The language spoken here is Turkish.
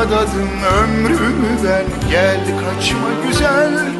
adadım ömrümü ben Gel kaçma güzel